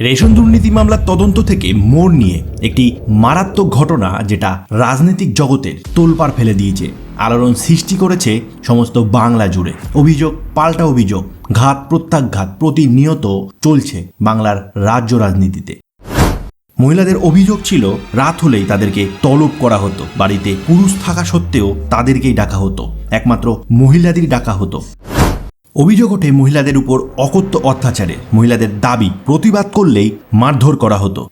Ration দুর্নীতি মামলার তদন্ত থেকে মোড় নিয়ে একটি মারাত্মক ঘটনা যেটা রাজনৈতিক জগতের তোলপাড় ফেলে দিয়েছে। আলোড়ন সৃষ্টি করেছে সমস্ত বাংলা জুড়ে। অভিযোগ, পাল্টা অভিযোগ, ঘাত, প্রত্যাঘাত প্রতিনিয়ত চলছে বাংলার রাজ্য রাজনীতিতে। মহিলাদের অভিযোগ ছিল, রাত হলেই তাদেরকে তলব করা হতো। বাড়িতে পুরুষ থাকা সত্ত্বেও তাদেরকেই ডাকা হতো। একমাত্র মহিলাদের ডাকা হতো। অভিযোগ ওঠে মহিলাদের উপর অকথ্য অত্যাচারে। মহিলাদের দাবি প্রতিবাদ করলেই মারধর করা হতো।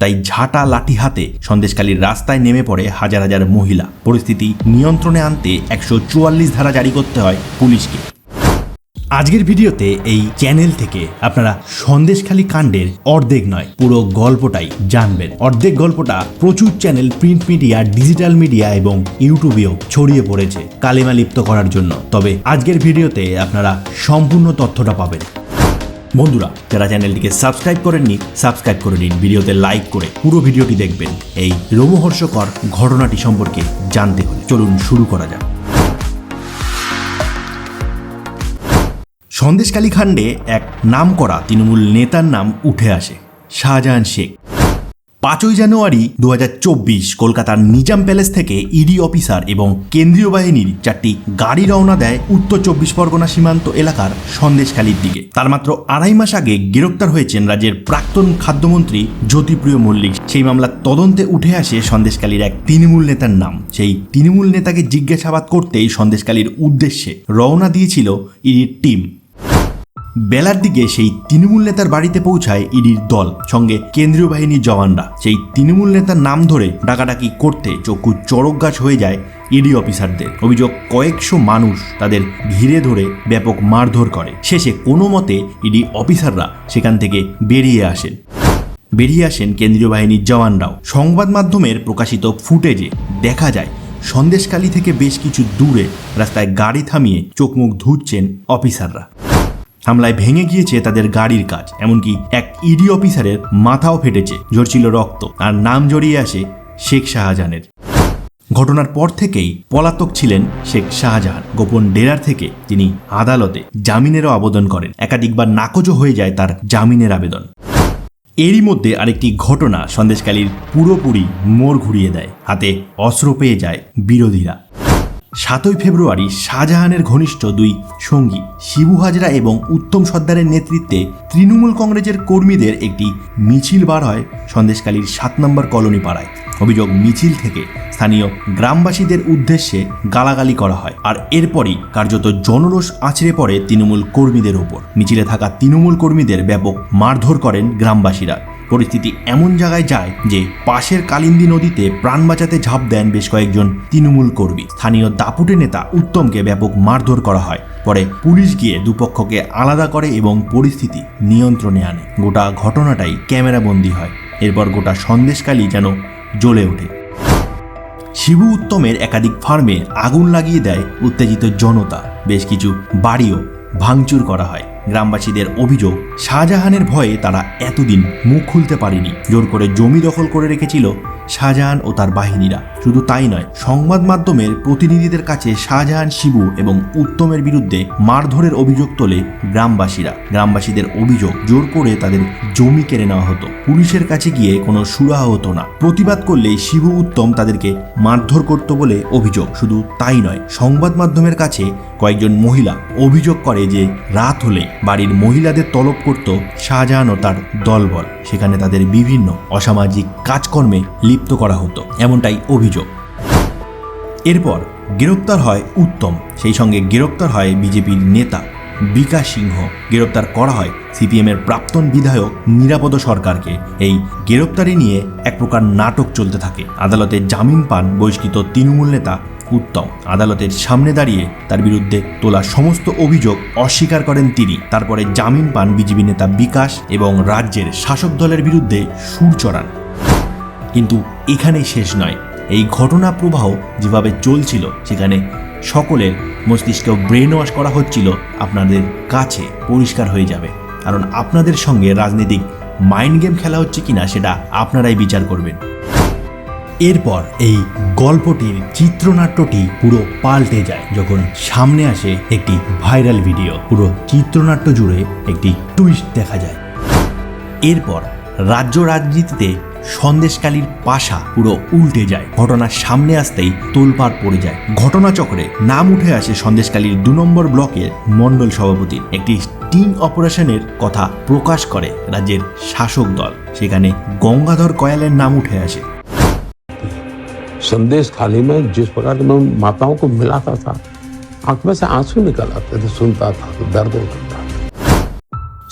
তাই ঝাঁটা লাঠি হাতে সন্দেশকালীর রাস্তায় নেমে পড়ে হাজার হাজার মহিলা। পরিস্থিতি নিয়ন্ত্রণে আনতে একশো চুয়াল্লিশ ধারা জারি করতে হয় পুলিশকে। আজকের ভিডিওতে এই চ্যানেল থেকে আপনারা সন্দেশখালী কাণ্ডের অর্ধেক নয়, পুরো গল্পটাই জানবেন। অর্ধেক গল্পটা প্রচুর channel print media, digital media এবং ইউটিউবেও ছড়িয়ে পড়েছে কালিমা লিপ্ত করার জন্য। তবে আজকের ভিডিওতে আপনারা সম্পূর্ণ তথ্যটা পাবেন। বন্ধুরা, যারা চ্যানেলটিকে সাবস্ক্রাইব করেননি, সাবস্ক্রাইব করে নিন, ভিডিওতে লাইক করে পুরো ভিডিওটি দেখবেন। এই রোমহর্ষকর ঘটনাটি সম্পর্কে জানতে হলে চলুন শুরু করা যাক। সন্দেশকালী খাণ্ডে এক নামকরা তৃণমূল নেতার নাম উঠে আসে, শাহজাহান শেখ। পাঁচই জানুয়ারি দু হাজার চব্বিশ কলকাতার নিজাম প্যালেস থেকে ইডি অফিসার এবং কেন্দ্রীয় বাহিনীর চারটি গাড়ি রওনা দেয় উত্তর চব্বিশ পরগনা সীমান্ত এলাকার সন্দেশখালীর দিকে। তার মাত্র আড়াই মাস আগে গ্রেপ্তার হয়েছেন রাজ্যের প্রাক্তন খাদ্যমন্ত্রী জ্যোতিপ্রিয় মল্লিক। সেই মামলার তদন্তে উঠে আসে সন্দেশকালীর এক তৃণমূল নেতার নাম। সেই তৃণমূল নেতাকে জিজ্ঞাসাবাদ করতেই সন্দেশকালীর উদ্দেশ্যে রওনা দিয়েছিল ইডির টিম। বেলার দিকে সেই তৃণমূল নেতার বাড়িতে পৌঁছায় ইডির দল, সঙ্গে কেন্দ্রীয় বাহিনীর জওয়ানরা। সেই তৃণমূল নেতার নাম ধরে ডাকাডাকি করতে চক্ষু চড়ক গাছ হয়ে যায় ইডি অফিসারদের। অভিযোগ, কয়েকশো মানুষ তাদের ঘিরে ধরে ব্যাপক মারধর করে। শেষে কোনো মতে ইডি অফিসাররা সেখান থেকে বেরিয়ে আসেন। বেরিয়ে আসেন কেন্দ্রীয় বাহিনীর জওয়ানরাও। সংবাদ মাধ্যমের প্রকাশিত ফুটেজে দেখা যায় সন্দেশকালী থেকে বেশ কিছু দূরে রাস্তায় গাড়ি থামিয়ে চোখ মুখ ধুচ্ছেন অফিসাররা। হামলায় ভেঙে গিয়েছে তাদের গাড়ির কাজ, এমনকি এক ইডি অফিসারের মাথাও ফেটেছে, ঝরছিল রক্ত, আর নাম জড়িয়ে আসে শেখ শাহজাহানের। ঘটনার পর থেকেই পলাতক ছিলেন শেখ শাহজাহান। গোপন ডেরার থেকে তিনি আদালতে জামিনেরও আবেদন করেন। একাধিকবার নাকচও হয়ে যায় তার জামিনের আবেদন। এরই মধ্যে আরেকটি ঘটনা সন্দেশকালীর পুরোপুরি মোড় ঘুরিয়ে দেয়। হাতে অস্ত্র পেয়ে যায় বিরোধীরা। সাতই ফেব্রুয়ারি শাহজাহানের ঘনিষ্ঠ দুই সঙ্গী শিবু হাজরা এবং উত্তম সর্দারের নেতৃত্বে তৃণমূল কংগ্রেসের কর্মীদের একটি মিছিল বার হয় সন্দেশকালীর সাত নম্বর কলোনি পাড়ায় অভিযোগ মিছিল থেকে স্থানীয় গ্রামবাসীদের উদ্দেশ্যে গালাগালি করা হয় আর এরপরই কার্যত জনরোষ আছড়ে পড়ে তৃণমূল কর্মীদের ওপর। মিছিলে থাকা তৃণমূল কর্মীদের ব্যাপক মারধর করেন গ্রামবাসীরা। পরিস্থিতি এমন জায়গায় যায় যে পাশের কালিন্দী নদীতে প্রাণ বাঁচাতে ঝাঁপ দেন বেশ কয়েকজন তৃণমূল কর্মী। স্থানীয় দাপুটে নেতা উত্তমকে ব্যাপক মারধর করা হয়। পরে পুলিশ গিয়ে দুপক্ষকে আলাদা করে এবং পরিস্থিতি নিয়ন্ত্রণে আনে। গোটা ঘটনাটাই ক্যামেরাবন্দি হয়। এরপর গোটা সন্দেশকালী যেন জ্বলে ওঠে। শিবু উত্তমের একাধিক ফার্মে আগুন লাগিয়ে দেয় উত্তেজিত জনতা। বেশ কিছু বাড়িও ভাঙচুর করা হয়। গ্রামবাসীদের অভিযোগ, শাহজাহানের ভয়ে তারা এতদিন মুখ খুলতে পারেনি। জোর করে জমি দখল করে রেখেছিল শাহজাহান ও তার বাহিনীরা। শুধু তাই নয়, সংবাদ মাধ্যমের প্রতিনিধিদের কাছে শাহজাহান শিবু এবং উত্তমের বিরুদ্ধে মারধরের অভিযোগ তোলে গ্রামবাসীরা। গ্রামবাসীদের অভিযোগ জোর করে তাদের জমি কেড়ে নেওয়া হতো। পুলিশের কাছে গিয়ে কোনো সুরাহা হতো না। প্রতিবাদ করলেই শিবু উত্তম তাদেরকে মারধর করত বলে অভিযোগ। শুধু তাই নয়, সংবাদ মাধ্যমের কাছে কয়েকজন মহিলা অভিযোগ করে যে রাত হলে বাড়ির মহিলাদের তলব করত শাহজাহান ও তার দলবল। সেখানে তাদের বিভিন্ন অসামাজিক কাজকর্মে লিপ্ত করা হতো, এমনটাই অভিযোগ। এরপর গ্রেপ্তার হয় উত্তম, সেই সঙ্গে গ্রেপ্তার হয় বিজেপির নেতা বিকাশ সিংহ। গ্রেপ্তার করা হয় সিপিএমের প্রাক্তন বিধায়ক নিরাপদ সরকারকে। এই গ্রেপ্তারি নিয়ে এক প্রকার নাটক চলতে থাকে। আদালতে জামিন পান বহিষ্কৃত তৃণমূল নেতা উত্তম। আদালতের সামনে দাঁড়িয়ে তার বিরুদ্ধে তোলা সমস্ত অভিযোগ অস্বীকার করেন তিনি। তারপরে জামিন পান বিজেপি নেতা বিকাশ এবং রাজ্যের শাসক দলের বিরুদ্ধে সুর চড়ান। কিন্তু এখানেই শেষ নয়। এই ঘটনা প্রবাহ যেভাবে চলছিল, সেখানে সকলের মস্তিষ্ক ব্রেন ওয়াশ করা হচ্ছিল, আপনাদের কাছে পরিষ্কার হয়ে যাবে। কারণ আপনাদের সঙ্গে রাজনৈতিক মাইন্ড গেম খেলা হচ্ছে কিনা, সেটা আপনারাই বিচার করবেন। এরপর এই গল্পটির চিত্রনাট্যটি পুরো পাল্টে যায়, যখন সামনে আসে একটি ভাইরাল ভিডিও পুরো চিত্রনাট্য জুড়ে একটি টুইস্ট দেখা যায়। এরপর রাজ্য রাজনীতিতে সন্দেশকালীর পাশা পুরো উল্টে যায় ঘটনার সামনে আসতেই তোলপাড় পড়ে যায় ঘটনাচক্রে নাম উঠে আসে সন্দেশকালীর দু নম্বর ব্লকের মণ্ডল সভাপতি একটি স্টিং অপারেশনের কথা প্রকাশ করে রাজ্যের শাসক দল সেখানে গঙ্গাধর কয়ালের নাম উঠে আসে संदेश खाली में जिस प्रकार मैं उन माताओं को मिलाता था आंख में से आंसू निकल आते थे सुनता था तो दर्द होता था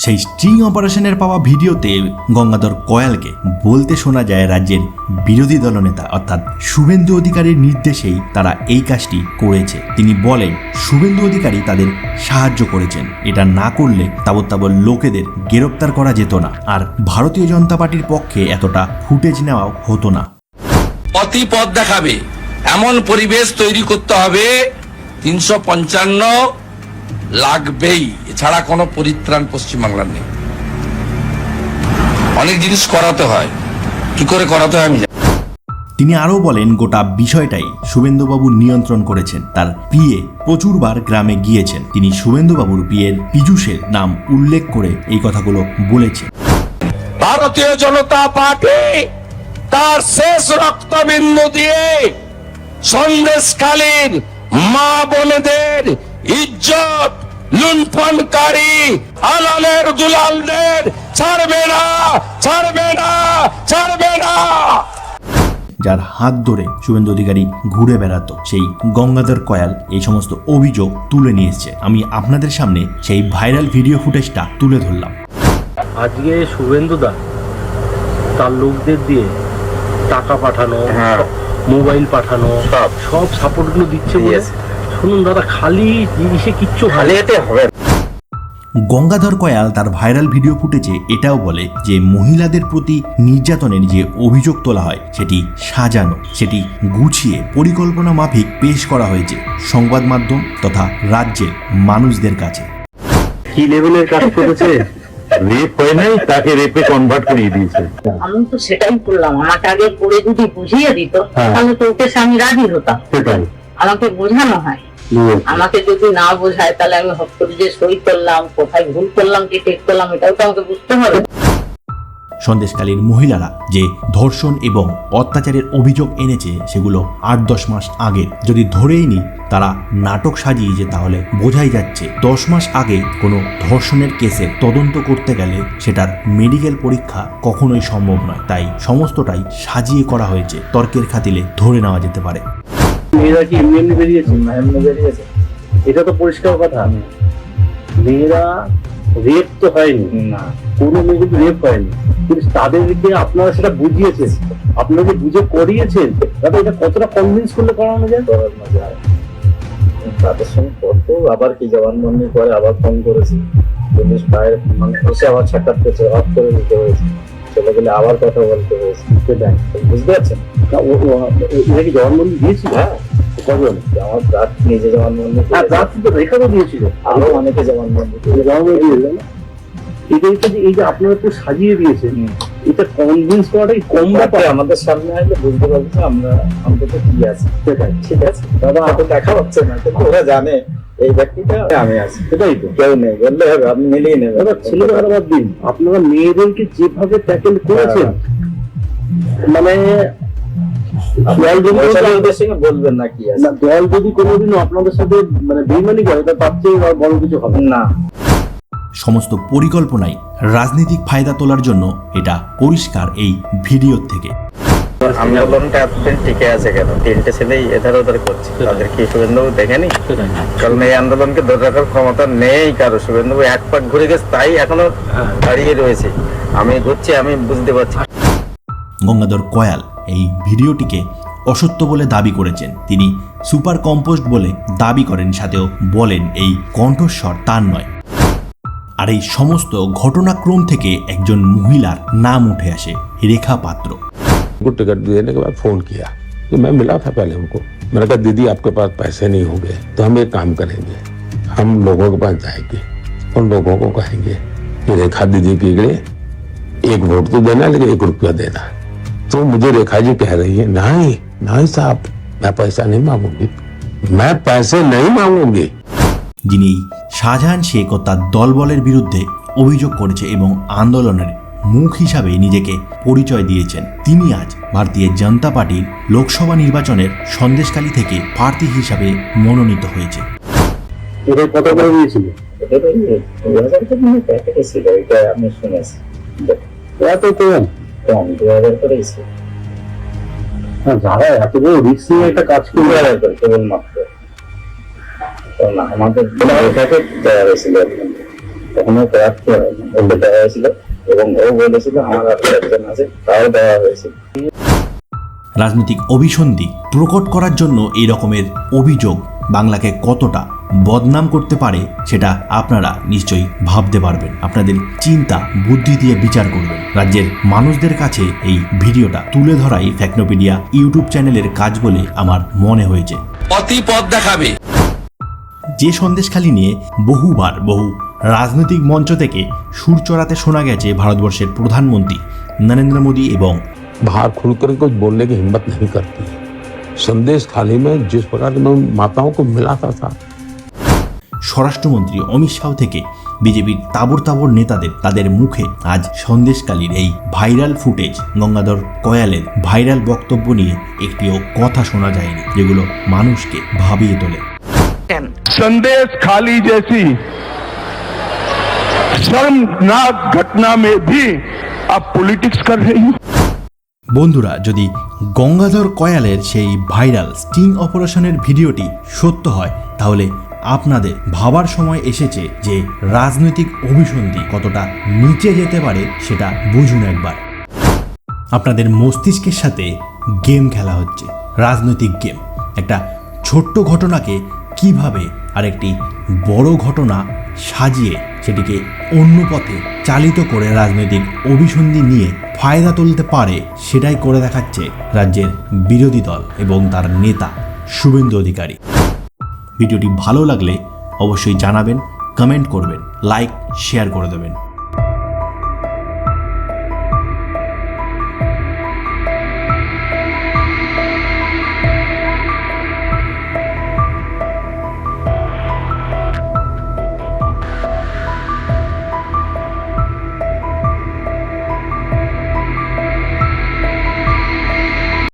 সেই স্ট্রিং অপারেশনের পাওয়া ভিডিওতে গঙ্গাধর কয়ালকে বলতে শোনা যায় রাজ্যের বিরোধী দলনেতা, অর্থাৎ শুভেন্দু অধিকারীর নির্দেশেই তারা এই কাজটি করেছে। তিনি বলেন, শুভেন্দু অধিকারী তাদের সাহায্য করেছেন। এটা না করলে তাবৎ তাবৎ লোকেদের গ্রেপ্তার করা যেত না। আর ভারতীয় জনতা পার্টির পক্ষে এতটা ফুটেজ নেওয়াও হতো না। পথই পথ দেখাবে। এমন পরিবেশ তৈরি করতে হবে তিনশো পঞ্চান্ন লাগবেই। এছাড়া কোনো পরিত্রাণ পশ্চিমবাংলার নেই। অনেক জিনিস করাতে হয়। কি করে করাতে হয় আমি তিনি আরও বলেন গোটা বিষয়টাই শুভেন্দুবাবু নিয়ন্ত্রণ করেছেন তার পিএ প্রচুরবার গ্রামে গিয়েছেন। তিনি শুভেন্দুবাবুর পিএর পীযূষের নাম উল্লেখ করে এই কথাগুলো বলেছেন। ভারতীয় জনতা পার্টি তার শেষ রক্তবিন্দু দিয়ে সন্দেশকালীন মা বোনেদের ইজ্জত লুণ্ঠনকারী আলালের দুলালদের ছাড়বে না ছাড়বে না ছাড়বে না। যার হাত ধরে শুভেন্দু অধিকারী ঘুরে বেড়াতো সেই গঙ্গাধর কয়াল এই সমস্ত অভিযোগ তুলে নিয়ে এসছে। আমি আপনাদের সামনে সেই ভাইরাল ভিডিও ফুটেজটা তুলে ধরলাম। আজকে শুভেন্দু দা তার লোকদের দিয়ে টাকা পাঠানো মোবাইল পাঠানো সব। সব সাপোর্টগুলো দিচ্ছে বলে? শুনুন দাদা খালি জিনিসে কিচ্ছু খালি এতে হবে গঙ্গাধর কয়াল তার ভাইরাল ভিডিও ফুটেজে এটাও বলে যে মহিলাদের প্রতি নির্যাতনের যে অভিযোগ তোলা হয় সেটি সাজানো সেটি গুছিয়ে পরিকল্পনা মাফিক পেশ করা হয়েছে সংবাদ মাধ্যম তথা রাজ্যের মানুষদের কাছে। কি লেভেলের কাজ করেছে? রেপ হয় নাই তাকে রেপে কনভার্ট করিয়ে দিয়েছে। আমি তো সেটাই করলাম আমাকে আগে পড়ে যদি বুঝিয়ে দিত হ্যাঁ। তাহলে তো ওকে সে আমি রাজি হতাম। সেটাই। আমাকে বোঝানো হয়। আমাকে যদি না বোঝায় তাহলে আমি হট করে যে সই করলাম কোথায় ভুল করলাম কি ঠিক করলাম এটাও তো আমাকে বুঝতে হবে। সন্দেশকালীর মহিলারা যে ধর্ষণ এবং অত্যাচারের অভিযোগ এনেছে সেগুলো আট দশ মাস আগে যদি ধরেই নি তারা নাটক সাজিয়ে সাজিয়েছে তাহলে বোঝাই যাচ্ছে দশ মাস আগে কোনো ধর্ষণের কেসের তদন্ত করতে গেলে সেটার মেডিকেল পরীক্ষা কখনোই সম্ভব নয়। তাই সমস্তটাই সাজিয়ে করা হয়েছে। তর্কের খাতিলে ধরে নেওয়া যেতে পারে। মেয়েরা কি এমনি এমনি বেরিয়েছে? না এমনি বেরিয়েছে। এটা তো পরিষ্কার কথা। মেয়েরা রেপ তো হয়নি। না। কোনো মেয়ে কিন্তু রেপ হয়নি। কিন্তু তাদেরকে আপনারা সেটা বুঝিয়েছেন। আপনারা যে বুঝে করিয়েছেন? দাদা এটা কতটা কনভিন্স করলে করানো যায়? করানো যায়। তাদের সঙ্গে কত আবার কি জবানবন্দি করে আবার ফোন করেছি। পুলিশ প্রায় মানে এসে আবার সাক্ষাৎ করছে। অফ করে দিতে হয়েছে। চলে গেলে আবার কথা বলতে হয়েছে। বুঝতে পারছেন? এটা কি জবানবন্দি দিয়েছিল? হ্যাঁ। কজন আমার নিজে জবানবন্দি হ্যাঁ তো দিয়েছিল। আরও অনেকে জবানবন্দি জবানবন্দি দিয়েছিল। না এটাই তো এই যে আপনারা একটু সাজিয়ে দিয়েছেন এটা কনভিন্স করাটাই কম ব্যাপার। আমাদের সামনে আসলে বুঝতে পারব যে আমরা অন্তত কি আছে। সেটাই। ঠিক আছে। দাদা দেখা হচ্ছে না কিন্তু ওরা জানে এই ব্যক্তিটা আমি আছি। সেটাই তো। কেউ নেই বললে হবে আপনি মিলিয়ে নেবেন। দাদা ছেলে বাদ দিন। আপনারা মেয়েদেরকে যেভাবে ট্যাকেল করেছেন মানে দল যদি বলবেন না কি আছে? দল যদি কোনোদিনও আপনাদের সাথে মানে বেইমানি করে তা তার চেয়ে বড় কিছু হবে না। সমস্ত পরিকল্পনাই রাজনৈতিক ফায়দা তোলার জন্য এটা পরিষ্কার এই ভিডিও থেকে। আন্দোলনটা এতদিন টিকে আছে কেন? তিনটে ছেলেই এধার ওধার করছে তাদের কি দেখেনি কারণ এই আন্দোলনকে ধরে রাখার ক্ষমতা নেই কারও। শুভেন্দুবাবু এক পাক ঘুরে গেছে তাই এখনও দাঁড়িয়ে রয়েছে। আমি ঘুরছি আমি বুঝতে পারছি। গঙ্গাধর কয়াল এই ভিডিওটিকে অসত্য বলে দাবি করেছেন তিনি সুপার কম্পোস্ট বলে দাবি করেন সাথেও বলেন এই কণ্ঠস্বর তার নয় আর এই সমস্ত ঘটনাক্রম থেকে একজন মহিলার নাম উঠে আসে রেখা পাত্র उनको टिकट देने के बाद फोन किया तो मैं मिला था पहले उनको मैंने कहा दीदी आपके पास पैसे नहीं होंगे तो हम एक काम करेंगे हम लोगों के पास जाएंगे उन लोगों को कहेंगे कि रेखा दीदी के लिए एक वोट तो देना लेकिन एक रुपया देना तो मुझे रेखा जी कह रही है नहीं नहीं साहब मैं पैसा नहीं मांगूंगी मैं पैसे नहीं मांगूंगी যিনি শাহজাহান শেখ ও তার দলবলের বিরুদ্ধে অভিযোগ করেছে এবং আন্দোলনের মুখ হিসাবে নিজেকে পরিচয় দিয়েছেন তিনি আজ ভারতীয় জনতা পার্টির লোকসভা নির্বাচনের সন্দেশকালী থেকে প্রার্থী হিসাবে মনোনীত হয়েছে এটা কত করে দিয়েছিল এটা তো করে কম কম দু হাজার করেই যারা এত বড় রিস্ক নিয়ে একটা কাজ দু হাজার করে কেবলমাত্র কারণ আমাদের দেওয়া হয়েছিল। তখনও দেওয়া হয়েছিল এবং ও বলেছিল আমার আর একজন আছে তাও দেওয়া হয়েছিল রাজনৈতিক অভিসন্ধি প্রকট করার জন্য এই রকমের অভিযোগ বাংলাকে কতটা বদনাম করতে পারে সেটা আপনারা নিশ্চয়ই ভাবতে পারবেন আপনাদের চিন্তা বুদ্ধি দিয়ে বিচার করবেন রাজ্যের মানুষদের কাছে এই ভিডিওটা তুলে ধরাই ফ্যাকনোপিডিয়া ইউটিউব চ্যানেলের কাজ বলে আমার মনে হয়েছে পথই পথ দেখাবে যে সন্দেশখালি নিয়ে বহুবার বহু রাজনৈতিক মঞ্চ থেকে সুর চড়াতে শোনা গেছে ভারতবর্ষের প্রধানমন্ত্রী নরেন্দ্র মোদী এবং बाहर खुलकर कुछ बोलने की हिम्मत नहीं करती संदेश खाली में जिस प्रकार में उन माताओं को मिलाता था স্বরাষ্ট্রমন্ত্রী অমিত শাহ থেকে বিজেপির তাবর তাবর নেতাদের তাদের মুখে আজ সন্দেশকালীর এই ভাইরাল ফুটেজ গঙ্গাধর কয়ালের ভাইরাল বক্তব্য নিয়ে একটিও কথা শোনা যায়নি যেগুলো মানুষকে ভাবিয়ে তোলে संदेश खाली जैसी शर्मनाक घटना में भी आप पॉलिटिक्स कर रही हैं বন্ধুরা যদি গঙ্গাধর কয়ালের সেই ভাইরাল স্টিং অপারেশনের ভিডিওটি সত্য হয় তাহলে আপনাদের ভাবার সময় এসেছে যে রাজনৈতিক অভিসন্ধি কতটা নিচে যেতে পারে সেটা বুঝুন একবার। আপনাদের মস্তিষ্কের সাথে গেম খেলা হচ্ছে, রাজনৈতিক গেম। একটা ছোট্ট ঘটনাকে কীভাবে আরেকটি বড় ঘটনা সাজিয়ে সেটিকে অন্য পথে চালিত করে রাজনৈতিক অভিসন্ধি নিয়ে ফায়দা তুলতে পারে, সেটাই করে দেখাচ্ছে রাজ্যের বিরোধী দল এবং তার নেতা শুভেন্দু অধিকারী। ভিডিওটি ভালো লাগলে অবশ্যই জানাবেন কমেন্ট করবেন লাইক শেয়ার করে দেবেন।